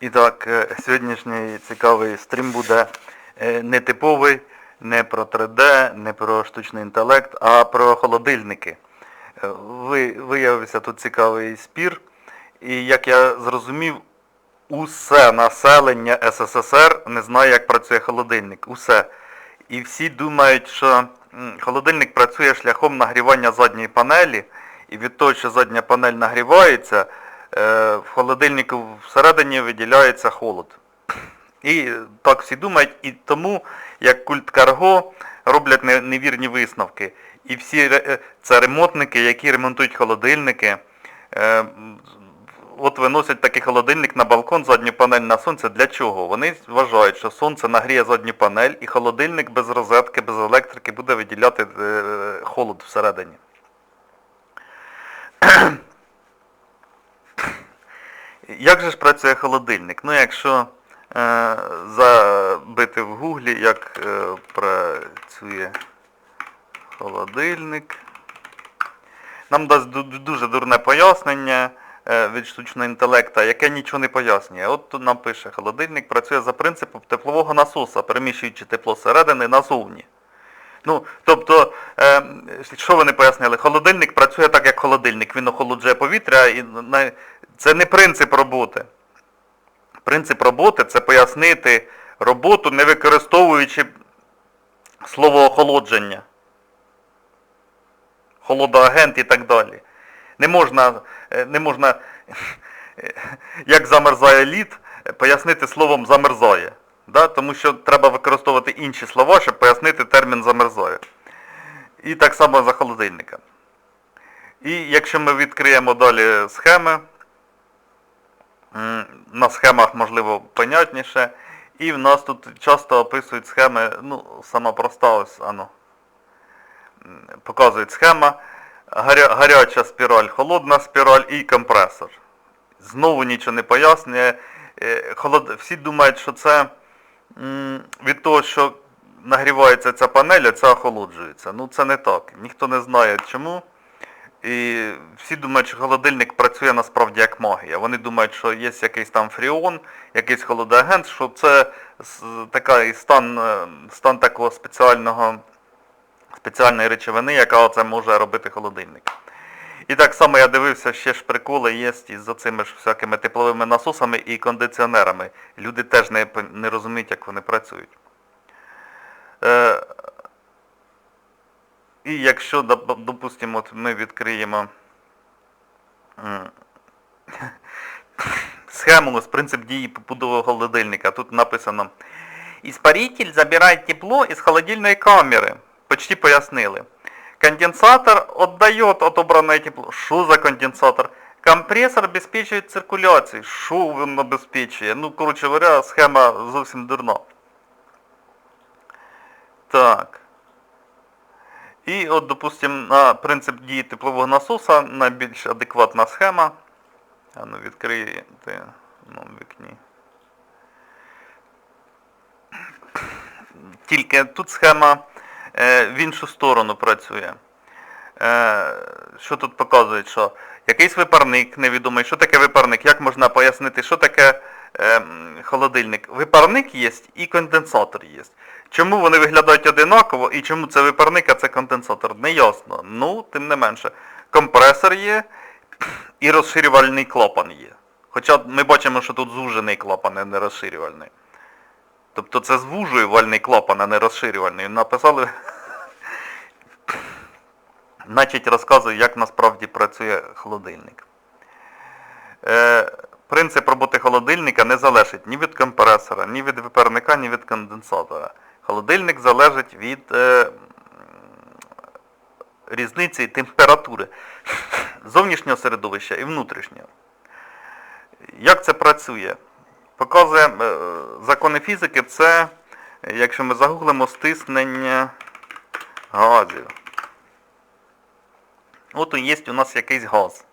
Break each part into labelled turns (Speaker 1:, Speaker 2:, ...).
Speaker 1: І так, е, сьогоднішній цікавий стрім буде е, не типовий, не про 3D, не про штучний інтелект, а про холодильники. Е, Ви, виявився тут цікавий спір, і як я зрозумів, усе населення СССР не знає, як працює холодильник. Усе. І всі думають, що холодильник працює шляхом нагрівання задньої панелі, і від того, що задня панель нагрівається, в холодильнику всередині виділяється холод. І так всі думають, і тому, як культ Карго, роблять невірні висновки. І всі е, це ремонтники, які ремонтують холодильники, е, от виносять такий холодильник на балкон, задню панель на сонце. Для чого? Вони вважають, що сонце нагріє задню панель, і холодильник без розетки, без електрики буде виділяти е, холод всередині. Як же ж працює холодильник? Ну, якщо е, забити в гуглі, як е, працює холодильник, нам дасть дуже дурне пояснення е, від штучного інтелекту, яке нічого не пояснює. От тут нам пише, холодильник працює за принципом теплового насоса, переміщуючи тепло зсередини назовні. Ну, тобто, е, що вони пояснили? Холодильник працює так, як холодильник. Він охолоджує повітря, і це не принцип роботи. Принцип роботи це пояснити роботу, не використовуючи слово охолодження. Холодоагент і так далі. Не можна, е, не можна е, як замерзає лід, пояснити словом замерзає. Да? Тому що треба використовувати інші слова, щоб пояснити термін замерзає. І так само за холодильника. І якщо ми відкриємо далі схеми, на схемах можливо понятніше, і в нас тут часто описують схеми, ну, сама проста ось, ано, показують схема, гаря, гаряча спіраль, холодна спіраль і компресор. Знову нічого не пояснює. Е, Холод... Всі думають, що це від того, що нагрівається ця панель, а ця охолоджується. Ну це не так. Ніхто не знає чому. І всі думають, що холодильник працює насправді як магія. Вони думають, що є якийсь там фріон, якийсь холодоагент, що це такий стан, е, стан такого спеціального, спеціальної речовини, яка це може робити холодильник. І так само я дивився, ще ж приколи є із цими ж всякими тепловими насосами і кондиціонерами. Люди теж не, не розуміють, як вони працюють. І якщо, допустимо, ми відкриємо схему з принцип дії побудови холодильника, тут написано Испаритель забирает тепло из холодильной камеры. Почти пояснили. Конденсатор отдает отобранное тепло. Що за конденсатор? Компресор обеспечує циркуляцію. Що він обезпечує? Ну, коротше говоря, схема зовсім дурна. Так. І от, допустимо, на принцип дії теплового насоса найбільш адекватна схема. А ну відкрийте ну, вікні. Тільки тут схема е, в іншу сторону працює. Е, що тут показують, що якийсь випарник невідомий, що таке випарник, як можна пояснити, що таке е, холодильник. Випарник є і конденсатор є. Чому вони виглядають одинаково і чому це випарник, а це конденсатор? Не ясно. Ну, тим не менше. Компресор є і розширювальний клапан є. Хоча ми бачимо, що тут зужений клапан, а не розширювальний. Тобто це звужувальний клапан, а не розширювальний. Написали, значить розказує, як насправді працює холодильник. Е, принцип роботи холодильника не залежить ні від компресора, ні від випарника, ні від конденсатора. Холодильник залежить від е, різниці температури зовнішнього середовища і внутрішнього. Як це працює? Показує е, закони фізики, це, якщо ми загуглимо, стиснення газів. От є у нас якийсь газ.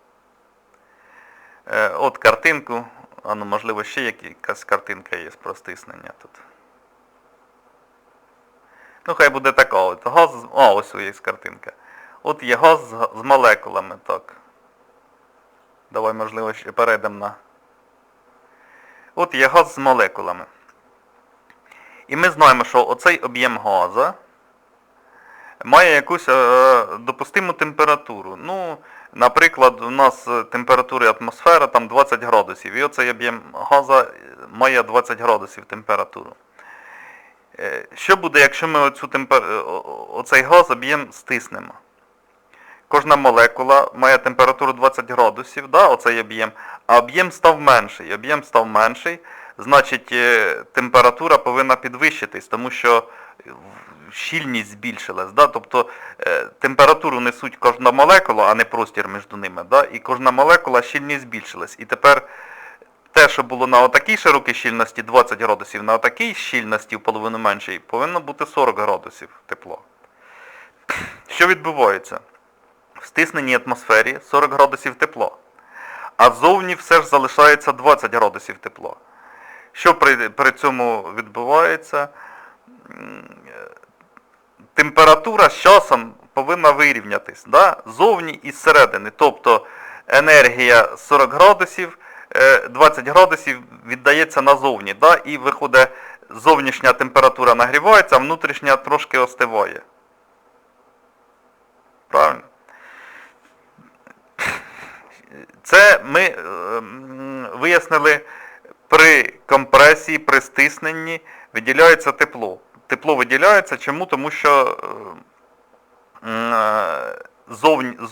Speaker 1: Е, От картинку, а ну можливо ще якась картинка є про стиснення тут. Ну хай буде така от. Газ, а ось є картинка. От є газ з, молекулами, так. Давай, можливо, ще перейдемо на От є газ з молекулами. І ми знаємо, що оцей об'єм газа має якусь е, допустиму температуру. Ну, наприклад, у нас температура атмосфери там 20 градусів, і оцей об'єм газа має 20 градусів температуру. Е, Що буде, якщо ми оцю темпер... е, оцей газ об'єм стиснемо? Кожна молекула має температуру 20 градусів, да, оцей об'єм, а об'єм став менший. Об'єм став менший, значить е, температура повинна підвищитись, тому що щільність збільшилась. Да? Тобто температуру несуть кожна молекула, а не простір між ними. Да? І кожна молекула щільність збільшилась. І тепер те, що було на отакій широкій щільності 20 градусів, на отакій щільності в половину меншій, повинно бути 40 градусів тепло. Що відбувається? В стисненій атмосфері 40 градусів тепло. А ззовні все ж залишається 20 градусів тепло. Що при, при цьому відбувається? Температура з часом повинна вирівнятись. Да? Зовні і зсередини. Тобто енергія 40 градусів, 20 градусів віддається назовні. Да? І виходить, зовнішня температура нагрівається, а внутрішня трошки остиває. Правильно? Це ми е, вияснили при компресії, при стисненні виділяється тепло. Тепло виділяється чому? Тому що е, е,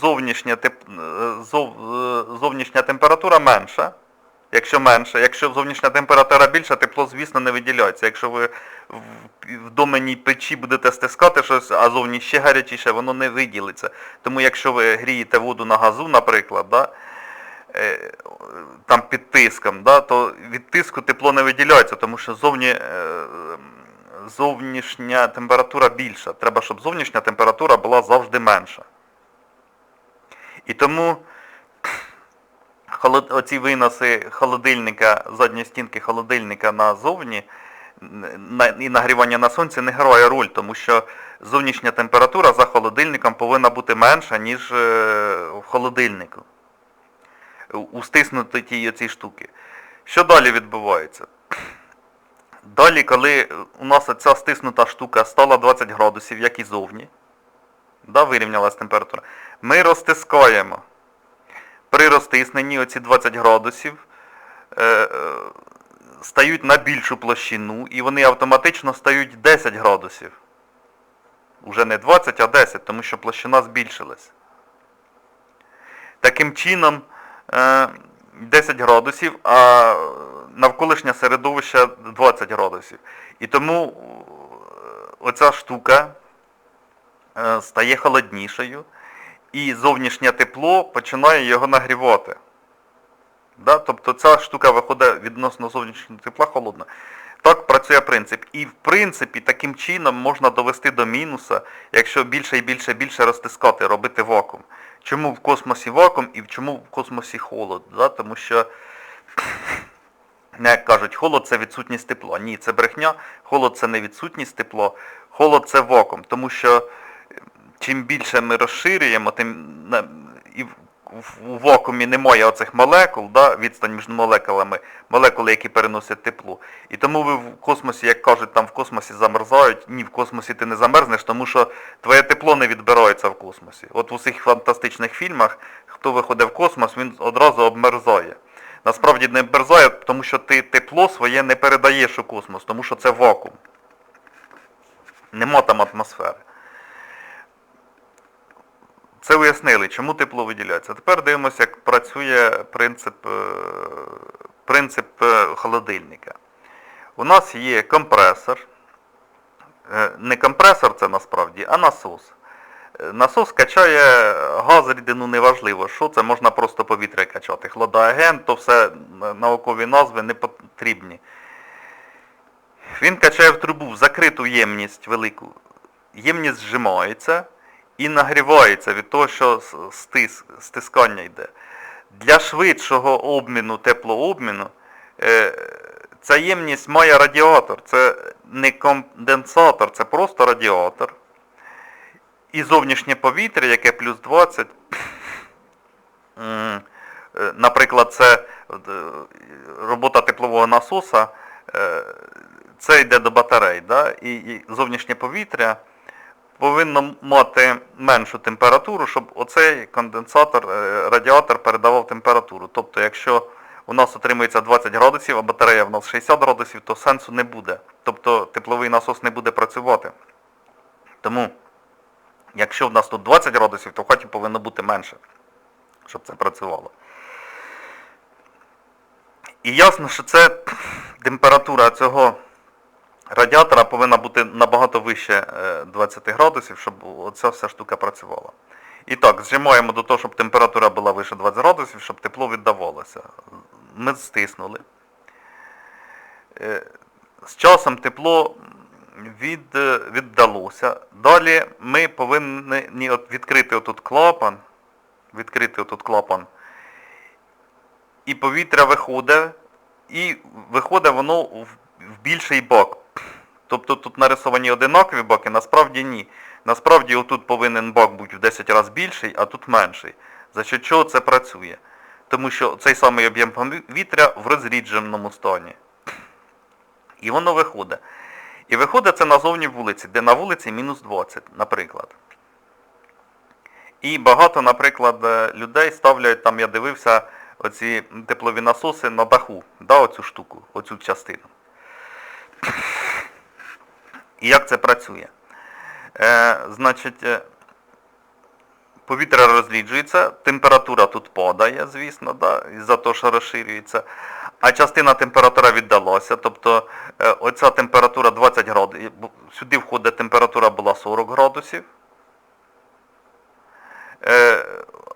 Speaker 1: зовнішня, е, е, зовнішня температура менша. Якщо менше, якщо зовнішня температура більша, тепло, звісно, не виділяється. Якщо ви в, доменній печі будете стискати щось, а зовні ще гарячіше, воно не виділиться. Тому якщо ви грієте воду на газу, наприклад, да, е, там під тиском, да, то від тиску тепло не виділяється, тому що зовні, е, зовнішня температура більша. Треба, щоб зовнішня температура була завжди менша. І тому холод, оці виноси холодильника, задньої стінки холодильника назовні на, і нагрівання на сонці не грає роль, тому що зовнішня температура за холодильником повинна бути менша, ніж е, в холодильнику. У- стиснутій оцій штуки. Що далі відбувається? Далі, коли у нас ця стиснута штука стала 20 градусів, як і зовні, да, вирівнялась температура, ми розтискаємо. При розтисненні оці 20 градусів е, е, стають на більшу площину і вони автоматично стають 10 градусів. Уже не 20, а 10, тому що площина збільшилась. Таким чином е, 10 градусів, а навколишнє середовище 20 градусів. І тому е, оця штука е, стає холоднішою, і зовнішнє тепло починає його нагрівати. Да? Тобто ця штука виходить відносно зовнішнього тепла холодна. Так працює принцип. І в принципі таким чином можна довести до мінуса, якщо більше і більше і більше розтискати, робити вакуум. Чому в космосі вакуум і чому в космосі холод? Да? Тому що, як кажуть, холод це відсутність тепла. Ні, це брехня, холод це не відсутність тепла, холод це вакуум. Тому що чим більше ми розширюємо, тим і у вакуумі немає оцих молекул, да, відстань між молекулами, молекули, які переносять тепло. І тому ви в космосі, як кажуть, там в космосі замерзають, ні, в космосі ти не замерзнеш, тому що твоє тепло не відбирається в космосі. От в усіх фантастичних фільмах, хто виходить в космос, він одразу обмерзає. Насправді не обмерзає, тому що ти тепло своє не передаєш у космос, тому що це вакуум. Нема там атмосфери. Це уяснили, чому тепло виділяється. Тепер дивимося, як працює принцип, е, принцип е, холодильника. У нас є компресор. Е, Не компресор це насправді, а насос. Насос качає газ, рідину неважливо, що це можна просто повітря качати. Хладоагент, то все наукові назви не потрібні. Він качає в трубу в закриту ємність велику. Ємність зжимається і нагрівається від того, що стис, стискання йде. Для швидшого обміну, теплообміну, е, ця ємність має радіатор. Це не конденсатор, це просто радіатор. І зовнішнє повітря, яке плюс 20, е, наприклад, це е, робота теплового насоса, е, це йде до батарей, да? і, і зовнішнє повітря повинно мати меншу температуру, щоб оцей конденсатор, е, радіатор передавав температуру. Тобто, якщо у нас отримується 20 градусів, а батарея в нас 60 градусів, то сенсу не буде. Тобто тепловий насос не буде працювати. Тому, якщо в нас тут 20 градусів, то в хаті повинно бути менше, щоб це працювало. І ясно, що це температура цього радіатора повинна бути набагато вище е, 20 градусів, щоб оця вся штука працювала. І так, зжимаємо до того, щоб температура була вище 20 градусів, щоб тепло віддавалося. Ми стиснули. Е, З часом тепло від, е, віддалося. Далі ми повинні відкрити отут клапан. Відкрити отут клапан. І повітря виходить, і виходить воно в, в більший бак. Тобто тут нарисовані одинакові баки, насправді ні. Насправді отут повинен бак бути в 10 разів більший, а тут менший. За що чого це працює? Тому що цей самий об'єм повітря в розрідженому стані. І воно виходить. І виходить це назовні вулиці, де на вулиці мінус 20, наприклад. І багато, наприклад, е, людей ставлять, там я дивився, оці теплові насоси на даху, да, оцю штуку, оцю частину. І як це працює? Е, значить, е, повітря розріджується, температура тут падає, звісно, да, із-за того, що розширюється. А частина температура віддалася, тобто е, оця температура 20 градусів, сюди входить температура була 40 градусів. Е,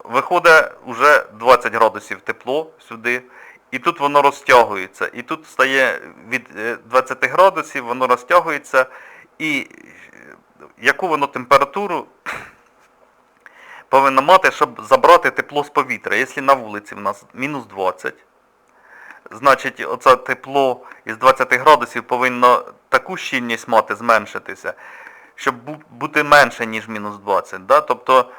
Speaker 1: виходить вже 20 градусів тепло сюди, і тут воно розтягується. І тут стає від е, 20 градусів, воно розтягується, і е, яку воно температуру повинно мати, щоб забрати тепло з повітря. Якщо на вулиці в нас мінус 20, значить оце тепло із 20 градусів повинно таку щільність мати, зменшитися, щоб бути менше, ніж мінус 20. Да? Тобто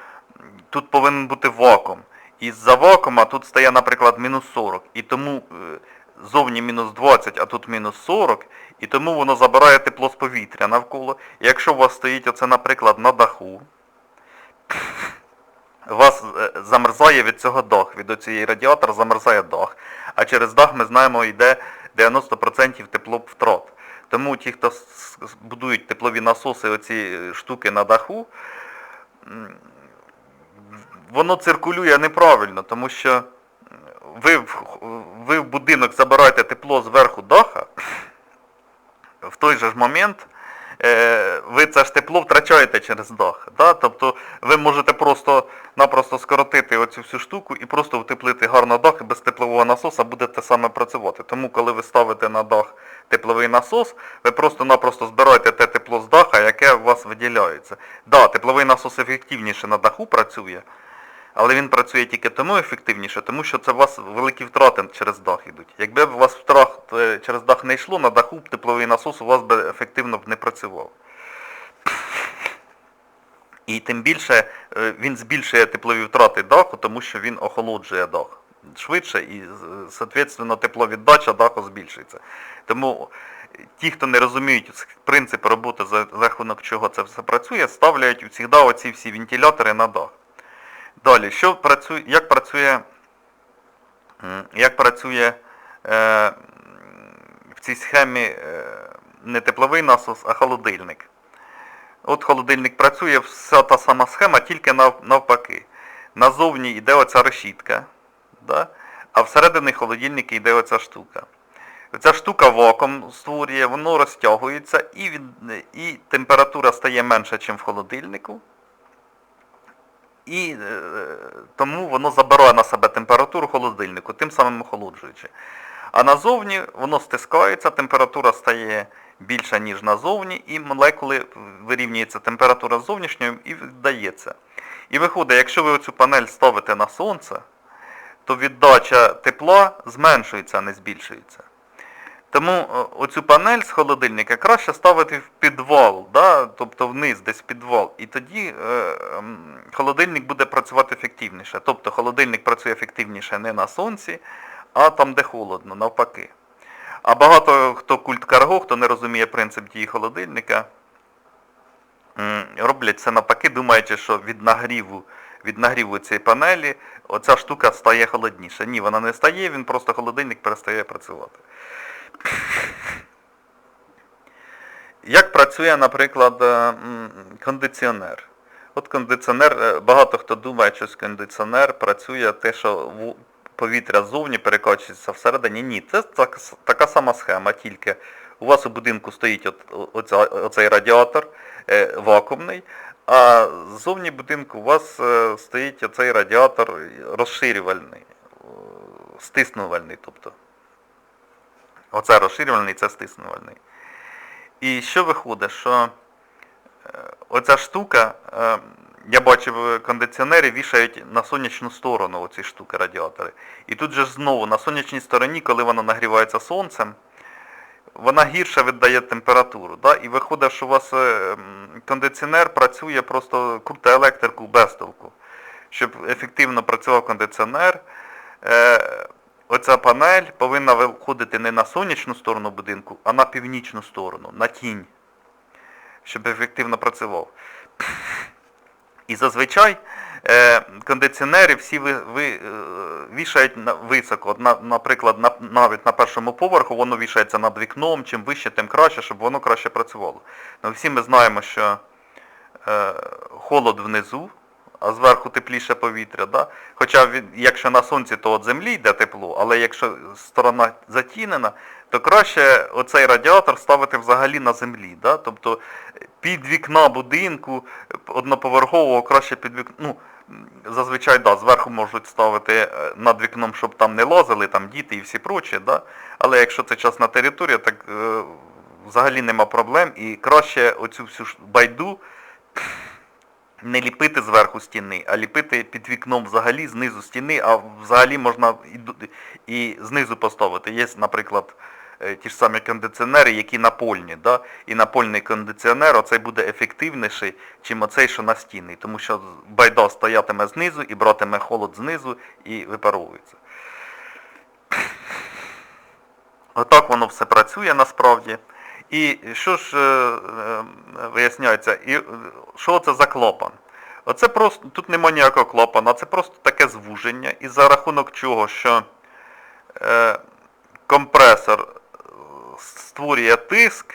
Speaker 1: тут повинен бути вакуум. І з-за вакуума тут стає, наприклад, мінус 40. І тому е, зовні мінус 20, а тут мінус 40, і тому воно забирає тепло з повітря навколо. І якщо у вас стоїть оце, наприклад, на даху, вас е, замерзає від цього дах, від оцієї радіатора замерзає дах. А через дах ми знаємо йде 90% тепловтрат. Тому ті, хто будують теплові насоси, оці штуки на даху, воно циркулює неправильно, тому що ви ви в будинок забираєте тепло зверху даха, в той же ж момент е, ви це ж тепло втрачаєте через дах. Да? Тобто ви можете просто-напросто скоротити оцю всю штуку і просто утеплити гарно дах і без теплового насоса будете саме працювати. Тому коли ви ставите на дах тепловий насос, ви просто-напросто збираєте те тепло з даха, яке у вас виділяється. Да, тепловий насос ефективніше на даху працює, але він працює тільки тому ефективніше, тому що це у вас великі втрати через дах йдуть. Якби у вас втрат е, через дах не йшло, на даху тепловий насос у вас би ефективно не працював. І тим більше е, він збільшує теплові втрати даху, тому що він охолоджує дах швидше і, соответственно, тепловіддача даху збільшується. Тому ті, хто не розуміють принцип роботи, за рахунок чого це все працює, ставляють завжди оці всі вентилятори на дах. Далі, що працює, як працює, як працює е, в цій схемі е, не тепловий насос, а холодильник. От холодильник працює, вся та сама схема, тільки нав- навпаки. Назовні йде оця решітка, да? а всередині холодильника йде оця штука. Ця штука вакуум створює, воно розтягується і, від, і температура стає менша, ніж в холодильнику. І е, тому воно забирає на себе температуру холодильнику, тим самим охолоджуючи. А назовні воно стискається, температура стає більша, ніж назовні, і молекули вирівнюється температура зовнішньою і віддається. І виходить, якщо ви оцю панель ставите на сонце, то віддача тепла зменшується, а не збільшується. Тому е, оцю панель з холодильника краще ставити в підвал, да? тобто вниз, десь в підвал. І тоді е, холодильник буде працювати ефективніше. Тобто холодильник працює ефективніше не на сонці, а там, де холодно, навпаки. А багато хто культ карго, хто не розуміє принцип дії холодильника, роблять це навпаки, думаючи, що від нагріву, від нагріву цієї панелі оця штука стає холодніше. Ні, вона не стає, він просто холодильник перестає працювати. Як працює, наприклад, е, кондиціонер? От кондиціонер, е, багато хто думає, що кондиціонер працює те, що повітря ззовні перекачується всередині. Ні, це так, така сама схема, тільки у вас у будинку стоїть от, оця, оцей радіатор е, вакуумний, а ззовні будинку у вас е, стоїть оцей радіатор розширювальний, стиснувальний, тобто. Оце розширювальний, це стиснувальний. І що виходить, що е, оця штука, е, я бачив, е, кондиціонери вішають на сонячну сторону оці штуки радіатори. І тут же знову на сонячній стороні, коли вона нагрівається сонцем, вона гірше віддає температуру. Да? І виходить, що у вас кондиціонер працює просто круте електрику без толку. Щоб ефективно працював кондиціонер, оця панель повинна виходити не на сонячну сторону будинку, а на північну сторону, на тінь, щоб ефективно працював. І зазвичай е, кондиціонери всі ви, ви, е, вішають високо. На, наприклад, на, навіть на першому поверху воно вішається над вікном, чим вище, тим краще, щоб воно краще працювало. Ну, всі ми знаємо, що е, холод внизу, а зверху тепліше повітря. Да? Хоча якщо на сонці, то від землі йде тепло, але якщо сторона затінена, то краще оцей радіатор ставити взагалі на землі. Да? Тобто під вікна будинку одноповерхового краще під вікно. Ну, зазвичай, да, зверху можуть ставити е, над вікном, щоб там не лазили, там діти і всі прочі, да? але якщо це частна територія, так е, взагалі нема проблем і краще оцю всю байду не ліпити зверху стіни, а ліпити під вікном взагалі знизу стіни, а взагалі можна і, і знизу поставити. Є, наприклад, е, ті ж самі кондиціонери, які напольні. Да? І напольний кондиціонер оцей буде ефективніший, чим оцей, що настінний, тому що байда стоятиме знизу і братиме холод знизу і випаровується. Отак воно все працює насправді. І що ж е, е, виясняється, і е, що це за клапан? Оце просто, тут немає ніякого клапана, це просто таке звуження. І за рахунок чого, що е, компресор створює тиск,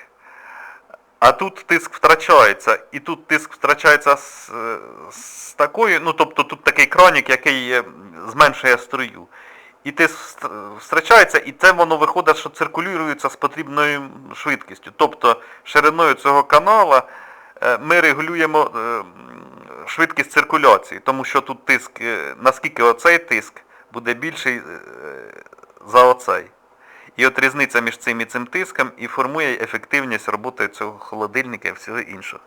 Speaker 1: а тут тиск втрачається, і тут тиск втрачається з, з такою, ну тобто тут такий кранік, який зменшує струю. І тиск втрачається, і це воно виходить, що циркулюється з потрібною швидкістю. Тобто шириною цього канала е, ми регулюємо е, швидкість циркуляції, тому що тут тиск, е, наскільки оцей тиск буде більший за оцей. І от різниця між цим і цим тиском і формує ефективність роботи цього холодильника і всього іншого.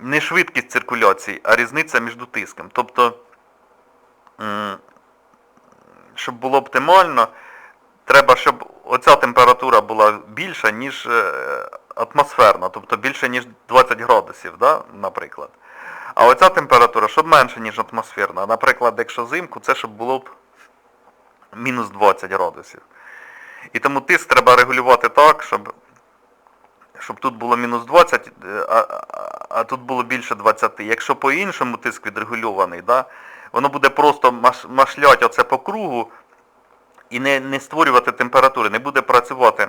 Speaker 1: Не швидкість циркуляції, а різниця між тиском. Тобто, щоб було оптимально, треба, щоб оця температура була більша, ніж е, атмосферна, тобто більше, ніж 20 градусів, да, наприклад. А оця температура, щоб менше, ніж атмосферна. Наприклад, якщо взимку, це щоб було б мінус 20 градусів. І тому тиск треба регулювати так, щоб, щоб тут було мінус 20, е, а, а, а тут було більше 20. Якщо по-іншому тиск відрегульований, да, воно буде просто маш, машлять оце по кругу і не, не створювати температури, не буде працювати.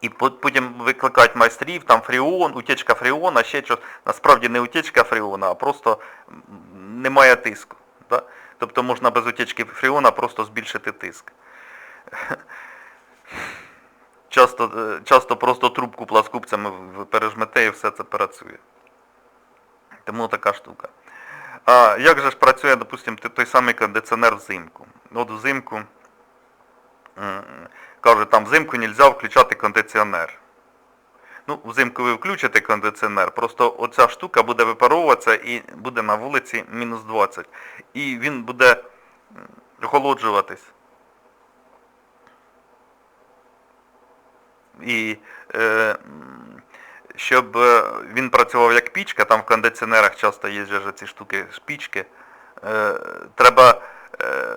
Speaker 1: І потім викликають майстрів, там фріон, утечка фріона, ще щось. Насправді не утечка фріона, а просто немає тиску. Да? Тобто можна без утечки фріона просто збільшити тиск. Часто, е, часто просто трубку пласкупцями пережмете і все це працює. Тому така штука. А як же ж працює, допустимо, той самий кондиціонер взимку? От взимку кажуть, там взимку не можна включати кондиціонер. Ну, взимку ви включите кондиціонер, просто оця штука буде випаровуватися і буде на вулиці мінус 20. І він буде охолоджуватись. І е, щоб е, він працював як пічка, там в кондиціонерах часто є же ж ці штуки з пічки, е, треба е,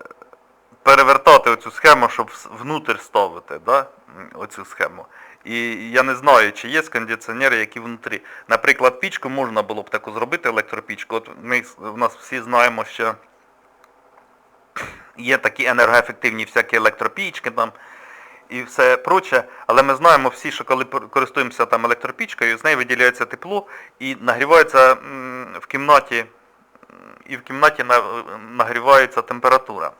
Speaker 1: перевертати оцю схему, щоб внутрь ставити, да? оцю схему. І я не знаю, чи є кондиціонери, які внутрі. Наприклад, пічку можна було б таку зробити, електропічку. От ми в нас всі знаємо, що є такі енергоефективні всякі електропічки там і все проче, але ми знаємо всі, що коли користуємося там електропічкою, з неї виділяється тепло і нагрівається в кімнаті, і в кімнаті нагрівається температура.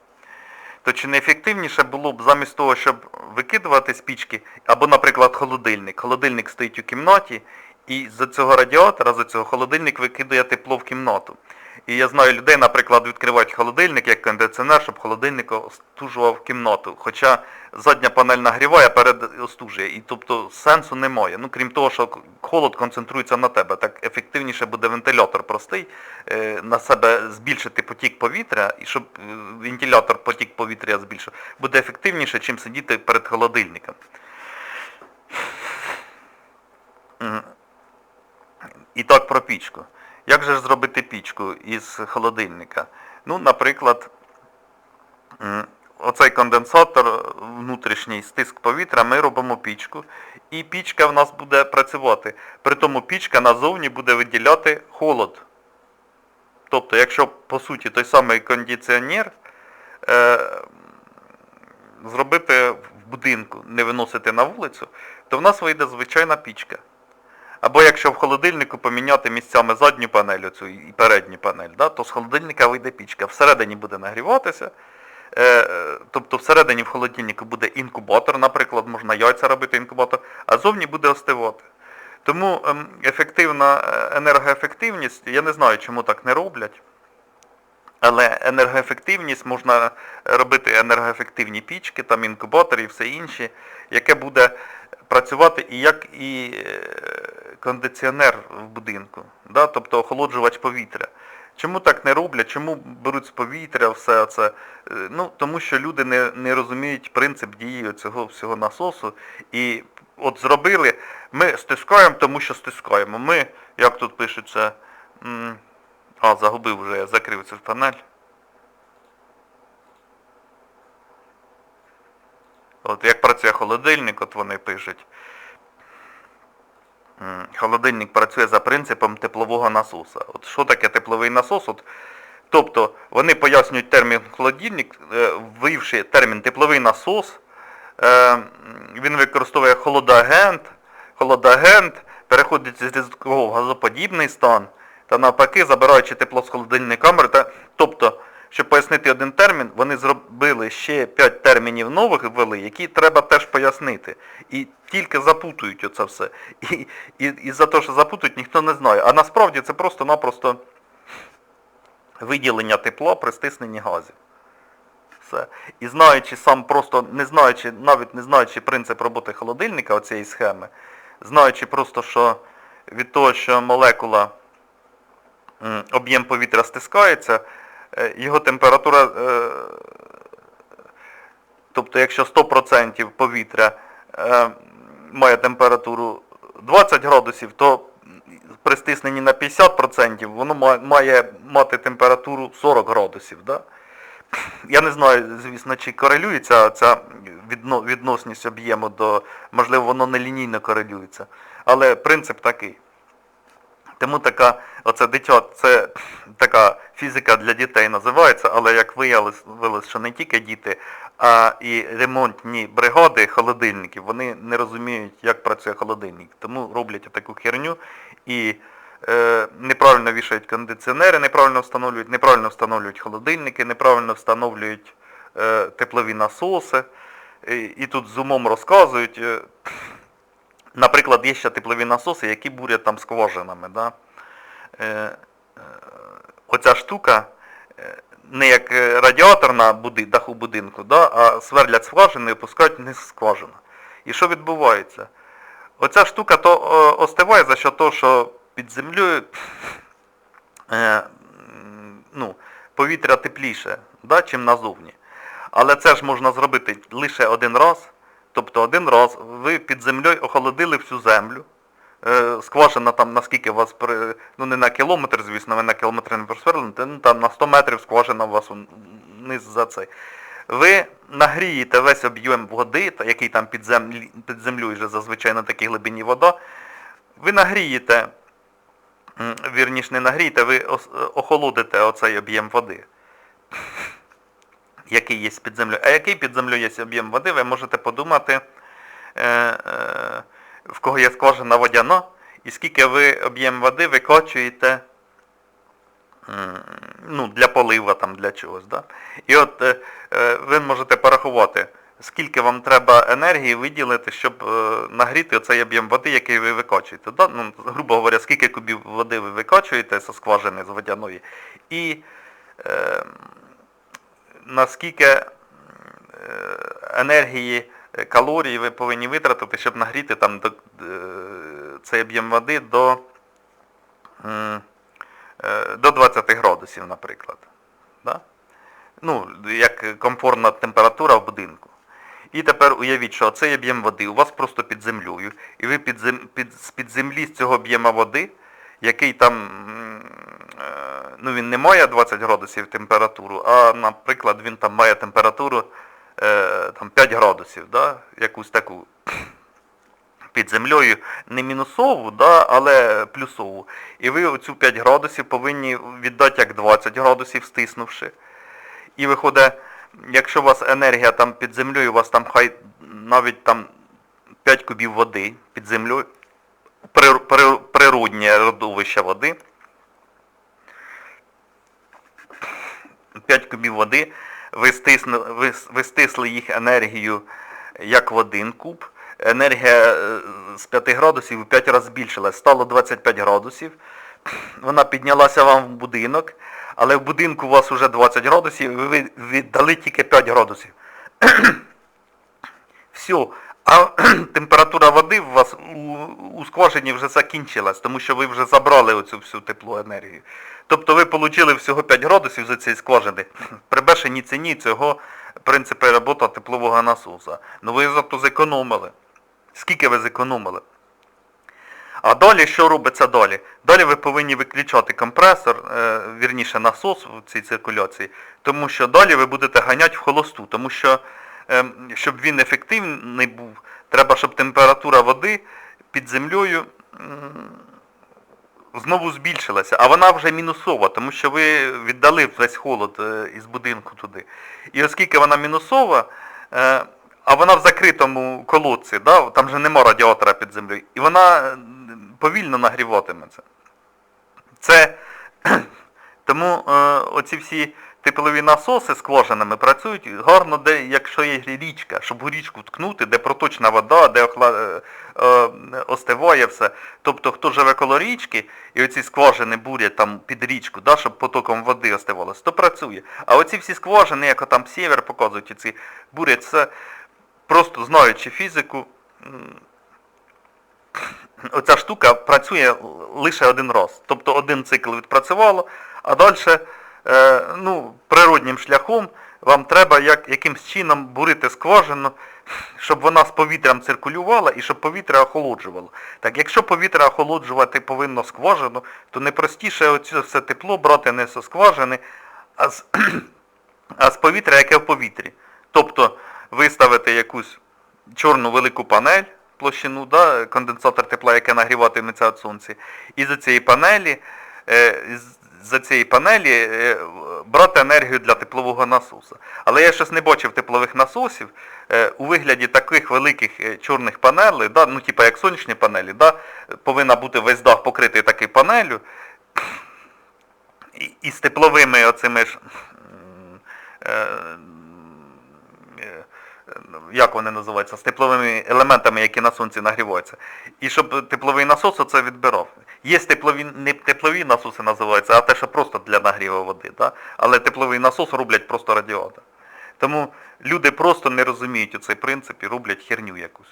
Speaker 1: То чи не ефективніше було б замість того, щоб викидувати з пічки, або, наприклад, холодильник. Холодильник стоїть у кімнаті, і з цього радіатора, з цього холодильник викидує тепло в кімнату. І я знаю людей, наприклад, відкривають холодильник як кондиціонер, щоб холодильник остужував кімнату. Хоча задня панель нагріває, перед остужує. І тобто сенсу немає. Ну, крім того, що холод концентрується на тебе. Так ефективніше буде вентилятор простий, е, на себе збільшити потік повітря, і щоб е, вентилятор потік повітря збільшив, буде ефективніше, чим сидіти перед холодильником. І так про пічку. Як же ж зробити пічку із холодильника? Ну, наприклад, оцей конденсатор, внутрішній стиск повітря, ми робимо пічку, і пічка в нас буде працювати. При тому пічка назовні буде виділяти холод. Тобто, якщо по суті той самий кондиціонер е, зробити в будинку, не виносити на вулицю, то в нас вийде звичайна пічка. Або якщо в холодильнику поміняти місцями задню панель оцю і передню панель, да, то з холодильника вийде пічка. Всередині буде нагріватися. Е, е, тобто всередині в холодильнику буде інкубатор, наприклад, можна яйця робити інкубатор, а зовні буде остивати. Тому ем, ефективна е, енергоефективність, я не знаю, чому так не роблять. Але енергоефективність можна робити енергоефективні пічки, там інкубатори і все інше, яке буде працювати і як і е, кондиціонер в будинку, да? тобто охолоджувач повітря. Чому так не роблять? Чому беруть з повітря все це? Е, Ну, тому що люди не, не розуміють принцип дії цього всього насосу. І от зробили, ми стискаємо, тому що стискаємо. Ми, як тут пишеться, а, загубив вже, я закрив цю панель. От як працює холодильник, от вони пишуть. Холодильник працює за принципом теплового насоса. От що таке тепловий насос? От, тобто вони пояснюють термін холодильник, е, ввівши термін тепловий насос, е, він використовує холодагент, холодагент переходить з різкового в газоподібний стан та навпаки, забираючи тепло з холодильної камери. Та, тобто, щоб пояснити один термін, вони зробили ще 5 термінів нових ввели, які треба теж пояснити. І тільки запутують оце все. І, і, і за те, що запутують, ніхто не знає. А насправді це просто-напросто виділення тепла при стисненні газів. Все. І знаючи сам просто, не знаючи, навіть не знаючи принцип роботи холодильника оцієї схеми, знаючи просто, що від того, що молекула, об'єм повітря стискається, його температура, е, тобто якщо 100% повітря е, має температуру 20 градусів, то при стисненні на 50% воно має мати температуру 40 градусів. Да? Я не знаю, звісно, чи корелюється ця відно- відносність об'єму до, можливо, воно не лінійно корелюється, але принцип такий. Тому така, оце дитя, це така фізика для дітей називається, але як виявилось, що не тільки діти, а і ремонтні бригади холодильників, вони не розуміють, як працює холодильник. Тому роблять таку херню і е, неправильно вішають кондиціонери, неправильно встановлюють, неправильно встановлюють холодильники, неправильно встановлюють е, теплові насоси. І, і тут з умом розказують. е, Наприклад, є ще теплові насоси, які бурять там скважинами. Да? Е, е, оця штука е, не як е, радіатор на буди, даху будинку, да? а сверлять скважини і опускають вниз скважину. І що відбувається? Оця штука то остиває за що того, що під землею е, ну, повітря тепліше, да, чим назовні. Але це ж можна зробити лише один раз. Тобто один раз ви під землею охолодили всю землю. Е, скважина там наскільки вас, при, ну не на кілометр, звісно, ви на кілометр не просверлені, ну, там на 100 метрів скважина у вас вниз за цей. ви нагрієте весь об'єм води, який там під, землі, під землею вже зазвичай на такій глибині вода, ви нагрієте, вірніш не нагрієте, ви охолодите оцей об'єм води, який є під землею. А який під землею є об'єм води, ви можете подумати, е, е, в кого є скважина водяна, і скільки ви об'єм води викачуєте ну, для полива там, для чогось. Да? І от е, е, ви можете порахувати, скільки вам треба енергії виділити, щоб е, нагріти оцей об'єм води, який ви викачуєте. Да? Ну, грубо говоря, скільки кубів води ви викачуєте зі скважини з водяної, і е, наскільки енергії, калорій ви повинні витратити, щоб нагріти там до, е, цей об'єм води до, е, до 20 градусів, наприклад. Да? Ну, як комфортна температура в будинку. І тепер уявіть, що цей об'єм води у вас просто під землею, і ви під, зем, під, з-під землі з цього об'єма води, який там, е, ну він не має 20 градусів температуру, а, наприклад, він там має температуру е, там 5 градусів, да? якусь таку під землею, не мінусову, да, але плюсову. І ви оцю 5 градусів повинні віддати як 20 градусів, стиснувши. І виходить, якщо у вас енергія там під землею, у вас там хай навіть там 5 кубів води під землею, прир- прир- природнє родовище води, 5 кубів води, ви, стисну, стисли їх енергію як в один куб, енергія е, з 5 градусів в 5 разів збільшилась, стало 25 градусів, вона піднялася вам в будинок, але в будинку у вас вже 20 градусів, ви віддали тільки 5 градусів. Все. А температура води у вас у, у скважині вже закінчилась, тому що ви вже забрали оцю всю теплу енергію. Тобто ви отримали всього 5 градусів за цієї скважини при бешеній ціні цього принципу роботи теплового насоса. Ну ви зато зекономили. Скільки ви зекономили? А далі що робиться далі? Далі ви повинні виключати компресор, е, вірніше насос в цій циркуляції, тому що далі ви будете ганяти в холосту, тому що ем, щоб він ефективний був, треба, щоб температура води під землею знову збільшилася, а вона вже мінусова, тому що ви віддали весь холод е, із будинку туди. І оскільки вона мінусова, е, а вона в закритому колодці, да, там же нема радіатора під землею, і вона е, повільно нагріватиметься. Це тому оці всі теплові насоси скважинами працюють гарно, де, якщо є річка, щоб у річку ткнути, де проточна вода, де охла, е, е, остиває все. Тобто, хто живе коло річки, і оці скважини бурять там під річку, да, щоб потоком води остивалося, то працює. А оці всі скважини, як там сєвер показують, оці бурять, це просто знаючи фізику, оця штука працює лише один раз. Тобто один цикл відпрацювало, а далі ну, природнім шляхом вам треба як, якимсь чином бурити скважину, щоб вона з повітрям циркулювала і щоб повітря охолоджувало. Так якщо повітря охолоджувати повинно скважину, то не простіше оце все тепло брати не зі скважини, а з, а з повітря, яке в повітрі. Тобто виставити якусь чорну велику панель, площину, да, конденсатор тепла, яке нагріватиметься від сонця, і за цієї панелі, е, за цієї панелі е, брати енергію для теплового насоса. Але я щось не бачив теплових насосів е, у вигляді таких великих е, чорних панелей, да, ну типу як сонячні панелі, да, повинна бути весь дах покритий такою панелю, і з тепловими оцими ж. Як вони називаються, з тепловими елементами, які на сонці нагріваються. І щоб тепловий насос оце відбирав. Є теплові, не теплові насоси називаються, а те, що просто для нагріву води. Да? Але тепловий насос роблять просто радіатор. Тому люди просто не розуміють оцей принцип і роблять херню якусь.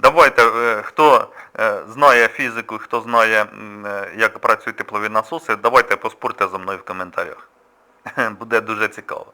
Speaker 1: Давайте, е, хто е, знає фізику, хто знає, е, як працюють теплові насоси, давайте поспорте за мною в коментарях. Буде дуже цікаво.